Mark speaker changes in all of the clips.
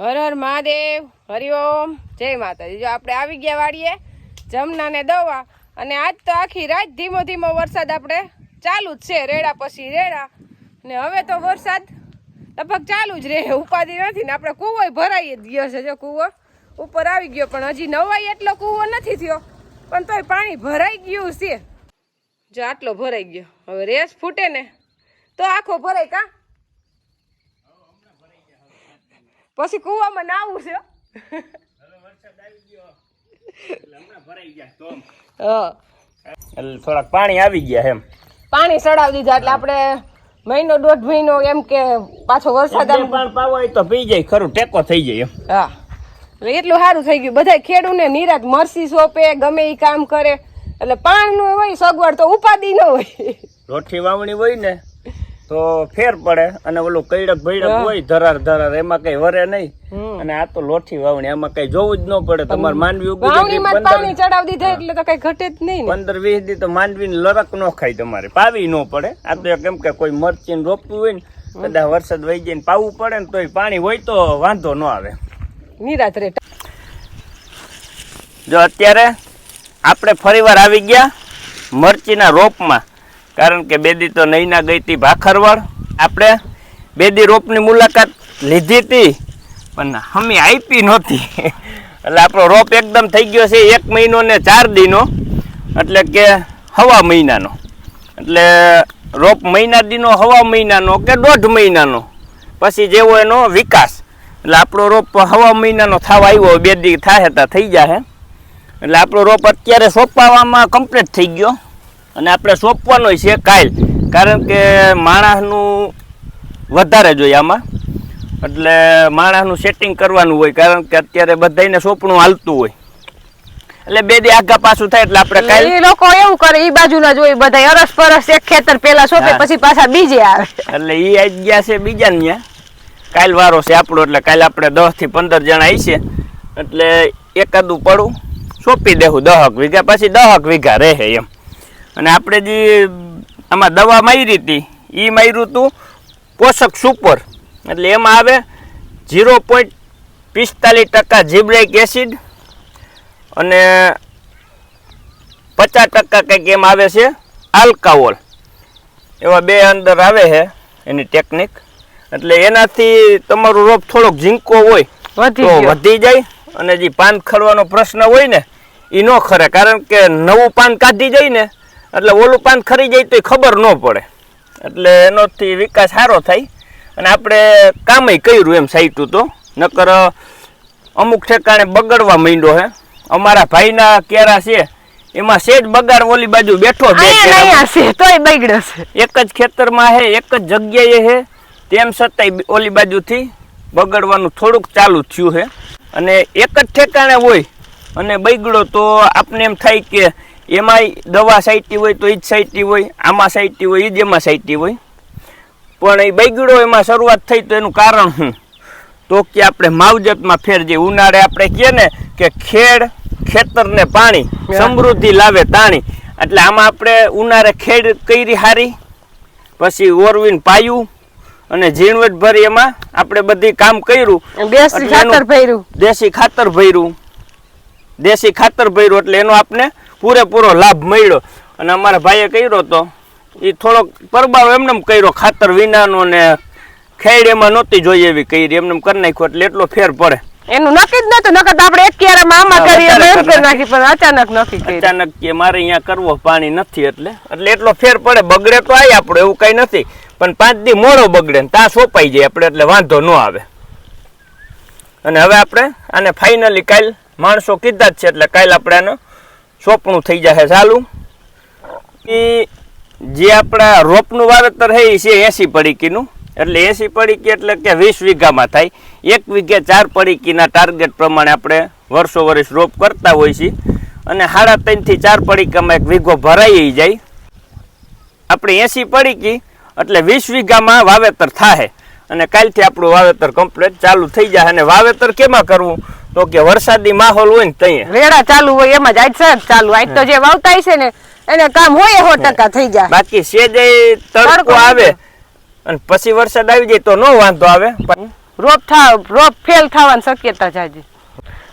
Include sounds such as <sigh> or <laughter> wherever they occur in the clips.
Speaker 1: હર હર મહાદેવ હરિઓમ જય માતાજી. જો આપણે આવી ગયા વાડીએ જમના ને દવા, અને આજ તો આખી રાત ધીમો ધીમો વરસાદ આપણે ચાલુ જ છે, રેડા પછી રેડા. ને હવે તો વરસાદ લગભગ ચાલુ જ રહે, ઉપાધિ નથી ને આપણે કૂવો ભરાઈ જ ગયો છે, જો કૂવો ઉપર આવી ગયો, પણ હજી નવાઈ એટલો કૂવો નથી થયો, પણ તોય પાણી ભરાઈ ગયું છે. જો આટલો ભરાઈ ગયો. હવે રેસ ફૂટે ને તો આખો ભરાય કા? પછી કૂવામાં નાવું છે હા.
Speaker 2: એટલે થોડાક પાણી આવી ગયા એમ.
Speaker 1: પાણી ચડાવી દીધા એટલે આપણે મહિનો દોઢ મહિનો એમ કે પાછો વરસાદ
Speaker 2: હોય તો પી જાય ખરું ટેકો થઈ જાય એમ.
Speaker 1: હા. એટલે એટલું સારું થઈ ગયું. બધા ખેડૂને નિરાત મરસી સોંપે ગમે એ કામ કરે. એટલે પાણીનું હોય સગવડ તો ઉપાદી ન હોય.
Speaker 2: રોઠી વાવણી હોય ને તો ફેર પડે અને ઓલું કૈડક ભૈડક હોય ધરાર ધરાર એમાં કઈ વરે નહીં. અને આ તો લોઠી વાવણી એમાં કઈ જોવું જ ન પડે. તમારે પંદર
Speaker 1: પાણી ચડાવી દીધા એટલે તો કઈ ઘટે જ નહીં
Speaker 2: પંદર વીસ દી તો માનવી લરક ન ખાય તમારે. પાવી ન પડે. આ તો કેમ કે કોઈ મરચી રોપવું હોય ને કદાચ વરસાદ વહી જાય ને પાવું પડે ને તોય પાણી હોય તો વાંધો ન આવે.
Speaker 1: નિરાત રે.
Speaker 2: જો અત્યારે આપણે ફરીવાર આવી ગયા મરચીના રોપમાં. કારણ કે બેદી તો નહીના ગઈ હતી ભાખરવડ. આપણે બેદી રોપની મુલાકાત લીધી હતી, પણ હમી આપી નહોતી. એટલે આપણો રોપ એકદમ થઈ ગયો છે એક મહિનો ને ચાર દીનો. એટલે કે હવા મહિનાનો. એટલે રોપ મહિના દીનો, હવા મહિનાનો કે દોઢ મહિનાનો. પછી જેવો એનો વિકાસ. એટલે આપણો રોપ હવા મહિનાનો થાવ આવ્યો બે દી થાય તા થઈ જાય એટલે આપણો રોપ અત્યારે સોંપાવામાં કમ્પ્લીટ થઈ ગયો. અને આપણે સોંપવાનો છે કાયલ. કારણ કે માણસનું વધારે જોઈએ આમાં. એટલે માણસનું સેટિંગ કરવાનું હોય કારણ કે અત્યારે બધાને સોંપણું હાલતું હોય. એટલે બે દી આગા પાછું થાય એટલે આપણે કાલ
Speaker 1: એ લોકો એવું કરે ઈ બાજુ ના જોઈ બધા અરસ પરસ એક ખેતર પેલા સોંપે પછી પાછા બીજે આવે.
Speaker 2: એટલે એ આવી ગયા છે બીજા ત્યાં કાલ વારો છે આપણો એટલે કાલે આપણે દસથી પંદર જણા આવી છે. એટલે એકાદું પડું સોંપી દેવું દહક વીઘા પછી દહક વીઘા રહે એમ. અને આપણે જે આમાં દવા મારી હતી એ માર્યું હતું પોષક સુપર. એટલે એમાં આવે ઝીરો પોઈન્ટ પિસ્તાલીસ ટકા જીબ્રેક એસિડ અને પચાસ ટકા કંઈક એમ આવે છે આલ્કાહોલ. એવા બે અંદર આવે છે એની ટેકનિક. એટલે એનાથી તમારો રોપ થોડોક ઝીંકો હોય તો વધી જાય અને જે પાન ખરવાનો પ્રશ્ન હોય ને એ ન ખરે. કારણ કે નવું પાન કાઢી જાય ને એટલે ઓલું પાન ખરી જાય તો ખબર ન પડે. એટલે એનોથી વિકાસ સારો થાય. અને આપણે કામય કર્યું એમ સાઈટું તો. નકર અમુક ઠેકાણે બગડવા માંડ્યો હે. અમારા ભાઈના કેરા છે એમાં સેજ બગાડ ઓલી બાજુ બેઠો બે
Speaker 1: છે તોય બગડ્યો છે.
Speaker 2: એક જ ખેતરમાં હે એક જ જગ્યાએ હે. તેમ છતાંય ઓલી બાજુથી બગડવાનું થોડુંક ચાલુ થયું છે અને એક જ ઠેકાણે હોય અને બગડો તો આપને એમ થાય કે એમાંય દવા સાઈટી હોય તો એ જ સાઈટી હોય આમાં સાઈટી હોય એ જ એમાં સાઈટી હોય. પણ એ બગડો એમાં શરૂઆત થઈ તો એનું કારણ શું? તો કે આપણે માવજતમાં ફેર જે ઉનાળે આપણે કહીએ ને કે ખેડ ખેતરને પાણી સમૃદ્ધિ લાવે તાણી. એટલે આમાં આપણે ઉનાળે ખેડ કરી હારી પછી ઓરવીન પાયું અને ઝીણવટ ભરી એમાં આપણે બધી કામ કર્યું.
Speaker 1: દેશી ખાતર ભર્યું.
Speaker 2: દેશી ખાતર ભર્યું. દેશી ખાતર ભર્યું એટલે એનો આપને પૂરેપૂરો લાભ મળ્યો. અને અમારા ભાઈએ કર્યો તો. એ થોડોક પરબારો એમને એમ કર્યો ખાતર વિનાનો ને ખેડ એમાં નહોતી જોઈએ એવી કરી. એમને એમ કરી નાખ્યો એટલે એટલો ફેર પડે.
Speaker 1: એનું નક્કી જ નતું નકર આપણે એક ક્યારે
Speaker 2: મામા
Speaker 1: એમ કરી નાખી પણ અચાનક નક્કી
Speaker 2: અચાનક કે મારે અહીંયા કરવો પાણી નથી એટલે. એટલે એટલો ફેર પડે. બગડે તો આય આપણો એવું કઈ નથી. પણ પાંચ દી મોડો બગડે ને ત્યાં સોંપાઈ જાય આપણે એટલે વાંધો ન આવે. અને હવે આપણે આને ફાઇનલી કાલ માણસો કીધા જ છે એટલે કાલ આપણે આનું સોંપણું થઈ જશે ચાલુ. એ જે આપણા રોપનું વાવેતર છે એ છે એસી પડીકીનું. એટલે એસી પડીકી એટલે કે વીસ વીઘામાં થાય. એક વીઘે ચાર પડીકીના ટાર્ગેટ પ્રમાણે આપણે વર્ષો વર્ષ રોપ કરતા હોય છે અને સાડા ત્રણથી ચાર પડીકામાં એક વીઘો ભરાઈ જાય. આપણે એસી પડીકી એટલે વીસ વીઘામાં વાવેતર થાય અને કાલથી આપણું વાવેતર કમ્પ્લીટ ચાલુ થઈ જાય અને વાવેતર કેમાં કરવું? તો કે વરસાદી માહોલ હોય ને ત્યાં
Speaker 1: રેડા ચાલુ હોય એમાં જ આજ સર ચાલુ. આજ તો જે વાવતા છે ને એને કામ હોય સો ટકા થઈ જાય.
Speaker 2: બાકી સેજે
Speaker 1: તડકો
Speaker 2: આવે અને પછી વરસાદ આવી જાય તો નો વાંધો આવે.
Speaker 1: રોપ થા રોપ ફેલ થવાની શક્યતા જાજી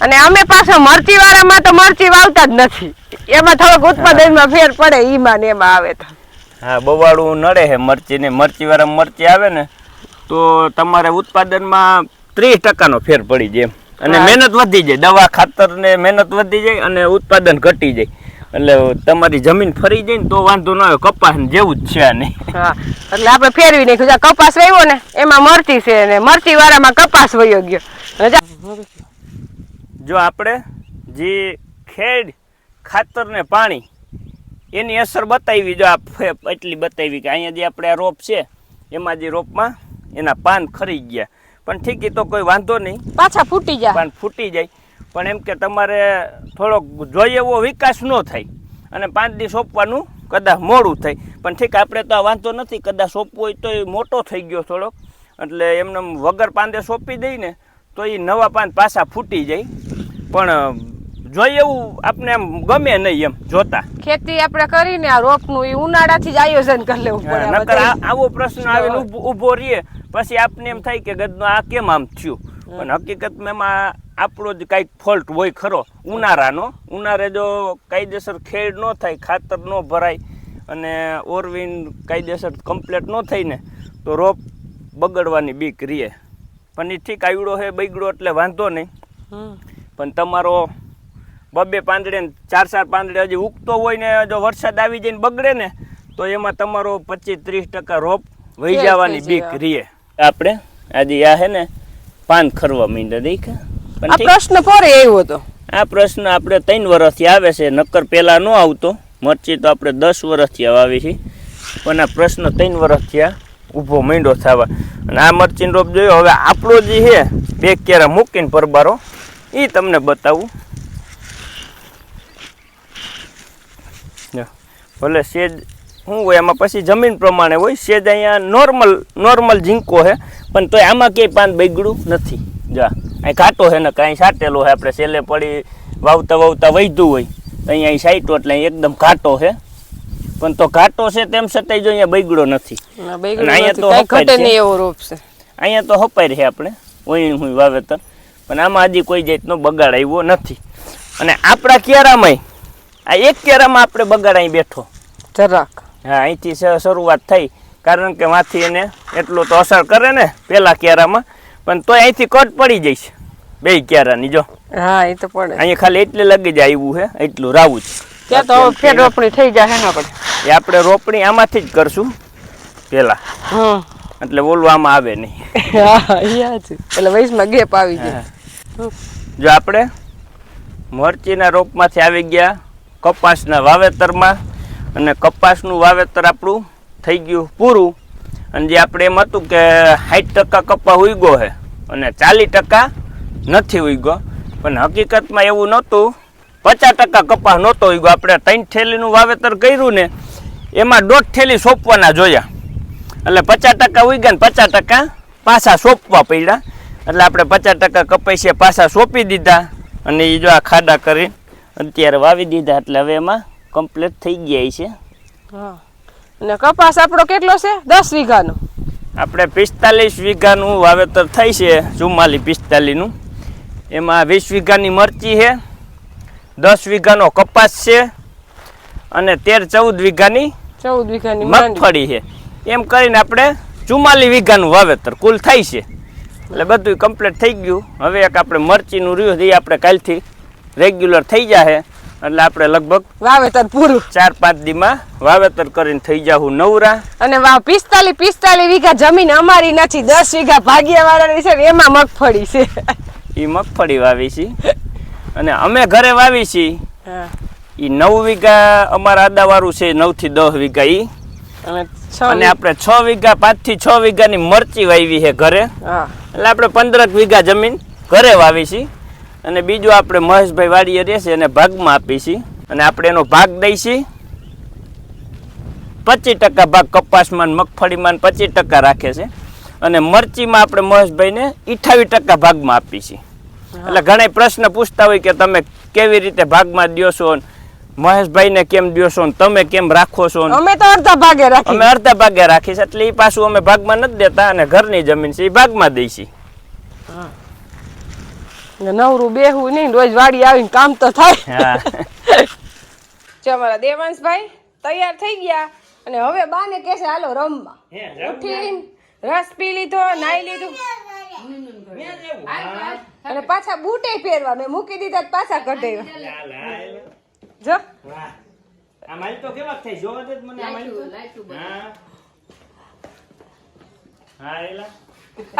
Speaker 1: અને અમે પાછા મરચી વાળામાં તો મરચી વાવતા જ નથી. એમાં થોડોક ઉત્પાદનમાં ફેર પડે ઈમાં ને એમાં આવે તો.
Speaker 2: હા બવાળું નડે હે મરચી ને મરચી વાળા મરચી આવે ને તો તમારે ઉત્પાદનમાં ત્રીસ ટકાનો ફેર પડી જાય એમ. અને મહેનત વધી જાય. દવા ખાતર ને મહેનત વધી જાય અને ઉત્પાદન ઘટી જાય. એટલે તમારી જમીન ફરી જાય ને તો વાંધો ન આવે. કપાસ જેવું જ છે આને.
Speaker 1: હા. એટલે આપણે ફેરવી નાખ્યું. કપાસ વાવ્યો ને એમાં મરચી છે ને મરચી વાળામાં કપાસ વયો ગયો. જો.
Speaker 2: આપણે જે ખેડ ખાતર ને પાણી એની અસર બતાવી જો આ એટલી બતાવી કે અહીંયા જે આપણે આ રોપ છે એમાં જે રોપમાં એના પાન ખરી ગયા. પણ ઠીક એ તો કોઈ વાંધો નહીં.
Speaker 1: પાછા ફૂટી જાય.
Speaker 2: પણ ફૂટી જાય. પણ એમ કે તમારે થોડોક જોઈએ એવો વિકાસ ન થાય. અને પાંચ દિવસ સોંપવાનું કદાચ મોડું થાય. પણ ઠીક આપણે તો આ વાંધો નથી કદાચ સોંપવું હોય તો એ મોટો થઈ ગયો થોડોક. એટલે એમને વગર પાંદે સોંપી દઈ ને તો એ નવા પાન પાછા ફૂટી જાય. પણ જોઈએ એવું આપણે એમ ગમે નહીં એમ જોતા.
Speaker 1: ખેતી આપણે કરીને આ રોપનું એ ઉનાળાથી જ આયોજન કરી લેવું પડે
Speaker 2: નકર આવો પ્રશ્ન આવીને ઊભો રહીએ પછી આપને એમ થાય કે ગદનો આ કેમ આમ થયું? પણ હકીકતમાં એમાં આપણો જ કાંઈક ફોલ્ટ હોય ખરો. ઉનાળાનો. ઉનાળે જો કાયદેસર ખેડ ન થાય ખાતર ન ભરાય અને ઓરવીન કાયદેસર કમ્પ્લેટ ન થાય ને તો રોપ બગડવાની બીક રીએ. પણ એ ઠીક આવડો હે બગડો એટલે વાંધો નહીં. પણ તમારો બબે પાંદડે ચાર ચાર પાંદડે હજી ઉગતો હોય ને જો વરસાદ આવી જાય ને બગડે ને તો એમાં તમારો પચીસ ત્રીસ ટકા રોપ વહી જવાની બીક. રીએ. આપણે? આજે આ હે ને પાન ખરવા માંડ્યા દેખા. પણ
Speaker 1: આ પ્રશ્ન ફરે આવ્યો હતો?
Speaker 2: આ પ્રશ્ન આપણે ત્રણ વર્ષથી આવે છે નક્કર પહેલા ન આવતો. મરચી તો આપણે દસ વર્ષથી વાવી છે. પણ આ પ્રશ્ન ત્રણ વર્ષથી આ ઊભો માંડ્યો થવા અને આ મરચીનો રોપ જોયો હવે આપણો જે છે બે કેરા મૂકીને પરબારો એ તમને બતાવું. ભલે સેજ શું હોય એમાં પછી જમીન પ્રમાણે હોય સેજ અહીંયા નોર્મલ નોર્મલ ઝીંકો છે પણ તોય આમાં ક્યાંય પાન બગડ્યું નથી. જા અહીં કાંટો છે ને કાંઈ સાટેલો છે આપણે છેલ્લે પડી વાવતા વાવતા વધ્યું હોય તો અહીંયા સાઈટો એટલે એકદમ ઘાટો છે. પણ તો ઘાટો છે તેમ છતાંય જો અહીંયા બગડ્યો નથી. અહીંયા તો
Speaker 1: એવો રોપ છે.
Speaker 2: અહીંયા તો હપાય છે આપણે ઓઈણ હું વાવેતર. પણ આમાં હજી કોઈ જાતનો બગાડ આવ્યો નથી. અને આપણા કેરામાંય આ એક કેરામાં આપણે બગાડ અહીં બેઠો.
Speaker 1: જરાક.
Speaker 2: હા અહીંથી શરૂઆત થઈ. કારણ કે માથી એને એટલું તો અસર કરે ને પેલા કેરામાં પણ તોય અહીંથી કટ પડી જઈશ. બે કેરાની જો.
Speaker 1: હા એ તો પડે.
Speaker 2: અહીંયા ખાલી એટલે લગી જાય આવ્યું છે એટલું રાવું જ.
Speaker 1: ત્યાં તો ફેર રોપણી થઈ જાય ને આપણે
Speaker 2: એ આપણે રોપણી આમાંથી જ કરશું પેલા.
Speaker 1: હમ
Speaker 2: એટલે ઓલું આમાં આવે નહીં.
Speaker 1: હા એટલે વયસમાં ગેપ આવી જાય.
Speaker 2: જો આપણે મરચીના રોપમાંથી આવી ગયા કપાસના વાવેતરમાં અને કપાસનું વાવેતર આપણું થઈ ગયું પૂરું. અને જે આપણે એમ હતું કે સાઠ ટકા કપા ઉગ્યો છે અને ચાલીસ ટકા નથી ઉગ્યો પણ હકીકતમાં એવું નહોતું. પચાસ ટકા કપાસ નહોતો ઉગ્યો આપણે ત્રણ થેલીનું વાવેતર કર્યું ને, એમાં દોઢ થેલી સોંપવાના જોયા. એટલે પચાસ ટકા ઉગ્યા ને પચાસ ટકા પાછા સોંપવા પડ્યા. એટલે આપણે પચાસ ટકા કપાસિયા પાછા સોંપી દીધા. અને એ જો આ ખાડા કરી અત્યારે વાવી દીધા. એટલે હવે એમાં કમ્પ્લીટ થઈ ગયા છે.
Speaker 1: હા. અને કપાસ આપણો કેટલો છે? દસ વીઘાનો.
Speaker 2: આપણે પિસ્તાલીસ વીઘાનું વાવેતર થઈ છે ચુમ્માલી પિસ્તાલીસનું. એમાં વીસ વીઘાની મરચી છે દસ વીઘાનો કપાસ છે અને તેર ચૌદ વીઘાની
Speaker 1: ચૌદ વીઘાની
Speaker 2: મગફળી છે. એમ કરીને આપણે ચુમ્માલી વીઘાનું વાવેતર કુલ થાય છે. એટલે બધું કમ્પ્લીટ થઈ ગયું. હવે એક આપણે મરચીનું રહ્યું એ આપણે કાલથી રેગ્યુલર થઈ જશે એટલે આપણે લગભગ
Speaker 1: વાવેતર પૂરું.
Speaker 2: ચાર પાંચ દીમાં વાવેતર કરીને થઈ જાવું નવરા.
Speaker 1: અને વાવ પિસ્તાલીસ પિસ્તાલીસ વીઘા જમીન અમારી નથી દસ વીઘા ભાગ્યા વાળાની છે એમાં મગફળી છે.
Speaker 2: એ મગફળી વાવી છે. અને અમે ઘરે વાવી છીએ એ નવ વીઘા અમારા આદાવાળું છે નવથી દસ વીઘા એ
Speaker 1: અને છ
Speaker 2: અને
Speaker 1: વી-
Speaker 2: આપણે છ વીઘા પાંચથી છ વીઘાની મરચી વાવી છે ઘરે.
Speaker 1: હા.
Speaker 2: એટલે આપણે પંદરક વીઘા જમીન ઘરે વાવી છીએ અને બીજું આપણે મહેશભાઈ વાડીએ રહેશે એને ભાગમાં આપીશી અને આપણે એનો ભાગ દઈશી પચીસ ટકા ભાગ કપાસમાં મગફળીમાં પચીસ ટકા રાખે છે. અને મરચીમાં આપણે મહેશભાઈને અઠાવીસ ટકા ભાગમાં આપીશી એટલે ઘણા પ્રશ્ન પૂછતા હોય કે તમે કેવી રીતે ભાગમાં દો છો ને મહેશભાઈને કેમ દ્યો છો તમે કેમ રાખો છો
Speaker 1: અમે તો અડધા ભાગે રાખી
Speaker 2: અમે અડધા ભાગે રાખીશ એટલે એ પાછું અમે ભાગમાં નથી દેતા અને ઘરની જમીન છે એ ભાગમાં
Speaker 1: દઈશી નવરું બેહવું નહીં રોજ વાડી આવીને કામ તો થાય.
Speaker 2: હા.
Speaker 1: જો અમારા દેવાંશભાઈ તૈયાર થઈ ગયા અને હવે બાને કહેશે હાલો રમવા. ઉઠીને રસ પી લીધો નાઈ લીધું. અને પાછા બૂટે પહેરવા મેં મૂકી દીધા પાછા કઢાવ્યા જો.
Speaker 2: આ તો કેવા થાય? જોવા મને આ તો. હા. હા એલા.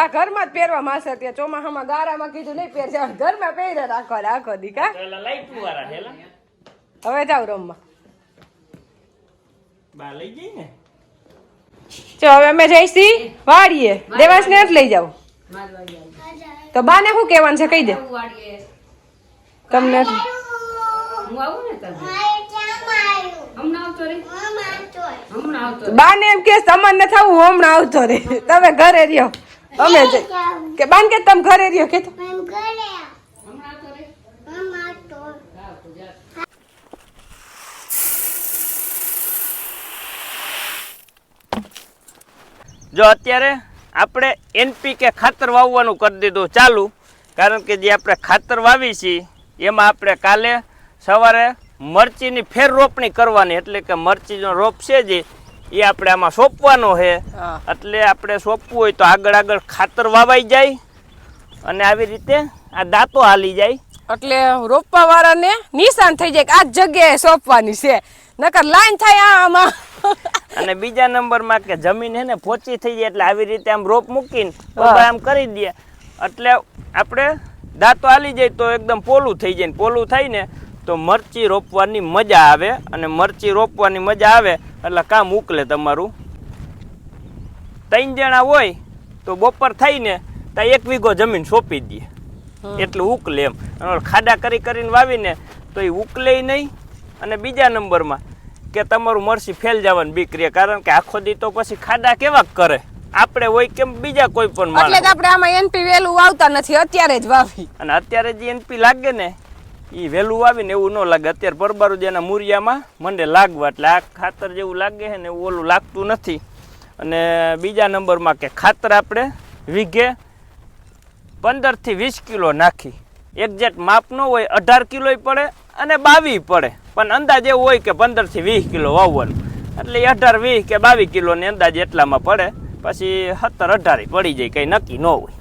Speaker 1: આ ઘરમાં જ પહેરવા માસે ત્યાં ચોમાસામાં ગારામાં કીધું નહીં પહેરજે. ઘરમાં પહેર્યા
Speaker 2: રાખો રાખો દીકા.
Speaker 1: હવે જાવ રમવા
Speaker 2: બા લઈ ને.
Speaker 1: હવે અમે જઈશી વાડીએ. દેવાસને જ લઈ જાવ તો બાને શું કહેવાનું છે? કહી દે. તમને બાને એમ કે સમાન ન થવું હમણાં આવતો રે. તમે ઘરે રહ્યો. અમે કે બાન કે તમે ઘરે રહ્યો કે
Speaker 2: જો અત્યારે આપણે એનપીકે ખાતર વાવવાનું કરી દીધું ચાલુ, કારણ કે જે આપણે ખાતર વાવી છીએ, એમાં આપણે કાલે સવારે મરચીની ફેર રોપણી કરવાની, એટલે કે મરચીનો રોપ છે જે એ આપણે આમાં સોંપવાનો છે. એટલે આપણે સોંપવું હોય તો આગળ આગળ ખાતર વાવાઈ જાય અને આવી રીતે આ દાંતો હાલી જાય.
Speaker 1: એટલે રોપવા વાળાને નિશાન થઈ જાય કે આ જગ્યાએ સોંપવાની છે. નકર લાઈન થાય આમાં.
Speaker 2: અને બીજા નંબરમાં કે જમીન હે ને પોચી થઈ જાય એટલે આવી રીતે આમ રોપ મૂકીને આમ કરી દે. એટલે આપણે દાંતો હાલી જાય તો એકદમ પોલું થઈ જાય ને પોલું થાય ને તો મરચી રોપવાની મજા આવે અને મરચી રોપવાની મજા આવે એટલે કામ ઉકલે તમારું. ત્રણ જણા હોય તો બપોર થઈને ત્યાં એક વીઘો જમીન સોંપી દે. એટલે ઉકલે એમ. અને ખાડા કરી કરીને વાવીને તો એ ઉકલે નહીં. અને બીજા નંબરમાં કે તમારું મરસી ફેલ જવાની બીક રહે. કારણ કે આખો દી તો પછી ખાડા કેવા કરે? આપણે હોય કેમ બીજા કોઈ પણ
Speaker 1: એટલે આપણે આમાં એનપી વેલું આવતા નથી અત્યારે જ વાવી.
Speaker 2: અને અત્યારે જે એનપી લાગે ને એ વહેલું વાવીને એવું ન લાગે. અત્યારે પરબારું જેના મૂરિયામાં મંડે લાગવા એટલે આ ખાતર જેવું લાગે છે ને એવું ઓલું લાગતું નથી. અને બીજા નંબરમાં કે ખાતર આપણે વીઘે પંદરથી વીસ કિલો નાખી. એક્ઝેક્ટ માપ ન હોય, અઢાર કિલોય પડે અને બાવીસ પડે. પણ અંદાજ એવું હોય કે પંદરથી વીસ કિલો વાવવાનું. એટલે એ અઢાર, વીસ કે બાવીસ કિલોની અંદાજ એટલામાં પડે. પછી સત્તર, અઢારે પડી જાય, કંઈ નક્કી ન હોય.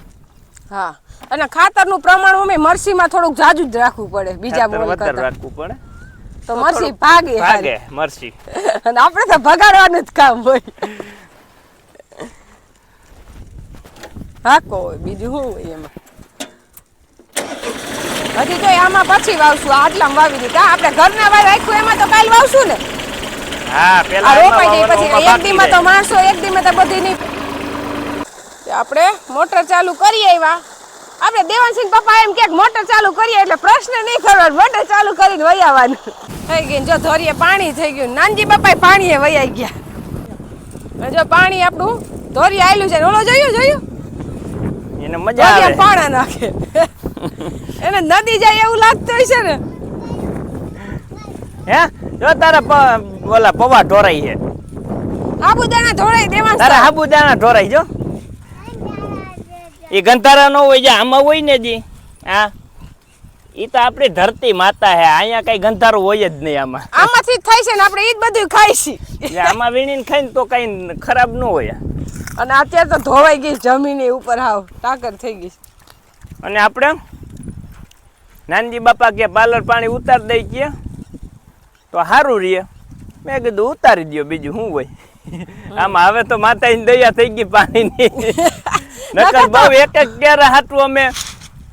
Speaker 1: હા. અને ખાતરનું પ્રમાણ અમે મરસીમાં થોડુંક જાજુ જ રાખવું પડે બીજા
Speaker 2: બોલ
Speaker 1: કરતા.
Speaker 2: રાખવું પડે?
Speaker 1: તો મરસી ભાગે
Speaker 2: ભાગે મરસી. <laughs>
Speaker 1: અને આપણે તો ભગાડવાનું જ કામ હોય. હાકો બીજું શું હોય એમાં? હજી તો આમાં પછી વાવશું આટલામાં વાવી દીધા. આપણે ઘરના વાર રાખ્યું એમાં તો કાલ વાવશું ને?
Speaker 2: હા પેલા
Speaker 1: રોપાઈ જાય પછી એક દીમાં તો માણસો એક દીમાં તો બધી નહીં આપણે મોટર ચાલુ કરી આવ્યા આપણે દેવાનસિંહ પપ્પા એમ કે મોટર ચાલુ કરીએ એટલે પ્રશ્ન નહીં કરવાનો મોટર ચાલુ કરીને વહી આવવાનું. થઈ ગયું જો ધોરીએ પાણી થઈ ગયું નાનજી પપ્પા પાણીએ વહી ગયા. જો પાણી આપણું ધોરી આવેલું છે ઓલો જોયું જોયું?
Speaker 2: એને મજા આવે.
Speaker 1: પાણા નાખે. એને નદી જાય એવું લાગતું છે ને.
Speaker 2: હે? જો તારા ઓલા પવા ઢોરાઈ છે.
Speaker 1: આબુદાણા ઢોરાઈ દેવા
Speaker 2: તારા આબુદાણા ઢોરાઈ જો. એ ગંધારા નો હોય જે આમાં હોય ને જી. હા. એ તો આપણી ધરતી માતા હે અહીંયા કઈ ગંધારો હોય જ નહીં આમાં.
Speaker 1: આમાંથી જ થાય છે ને આપણે એ જ બધું ખાઈ છીએ
Speaker 2: આમાં વીણીને ખાઈને તો કઈ ખરાબ ન હોય.
Speaker 1: અને અત્યારે તો ધોવાઈ ગઈ જમીન ઉપર હાવ ટાકર થઈ ગઈ
Speaker 2: અને આપણે? નાનજી બાપા કે પાર્લર પાણી ઉતાર દઈ કે તો સારું રહીએ મેં કીધું ઉતારી દો બીજું શું હોય? <laughs> આમાં હવે તો માતાની દયા થઈ ગઈ પાણીની. <laughs> નકર બહુ એક એક ક્યારે હાટું અમે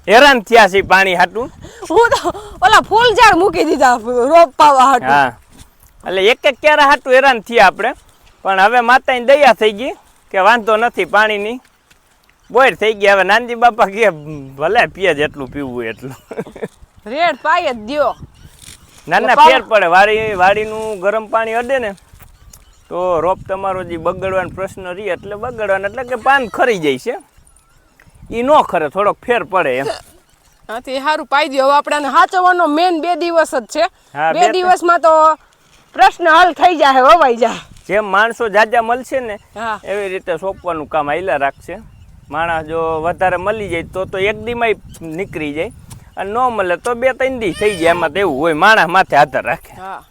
Speaker 2: હેરાન થયા છીએ પાણી હાટું.
Speaker 1: હું તો ઓલા ફૂલ ઝાડ મૂકી દીધા રોપ પાવા હાટું.
Speaker 2: હા. એટલે એક એક ક્યારે હાટું હેરાન થયા આપણે. પણ હવે માતાની દયા થઈ ગઈ કે વાંધો નથી પાણીની. બોર થઈ ગયા. હવે નાનજી બાપા કે ભલે પીએ જેટલું પીવું એટલું.
Speaker 1: રેડ પાય જ દ્યો.
Speaker 2: ના ના ફેર પડે. વાડી વાડીનું ગરમ પાણી અડે ને તો રોપ તમારો જે બગડવાનો પ્રશ્ન રહી એટલે બગડવાનો. એટલે કે પાન ખરી જાય છે. એ ન ખરે થોડોક ફેર પડે એમ.
Speaker 1: હાથી સારું પાઈ દ્યો. હવે આપણે સાચવવાનો મેન બે દિવસ જ છે. બે
Speaker 2: બે-
Speaker 1: દિવસમાં તો પ્રશ્ન હલ થઈ જાય વવાઈ જાય
Speaker 2: જેમ માણસો જાજા મળશે ને એવી રીતે સોંપવાનું કામ આયલા રાખશે. માણસ જો વધારે મળી જાય તો તો એક દીમાં નીકળી જાય. અને ન મળે તો બે ત્રણ દી થઈ જાય એમાં તો એવું હોય માણસ માથે આધાર રાખે.
Speaker 1: હા.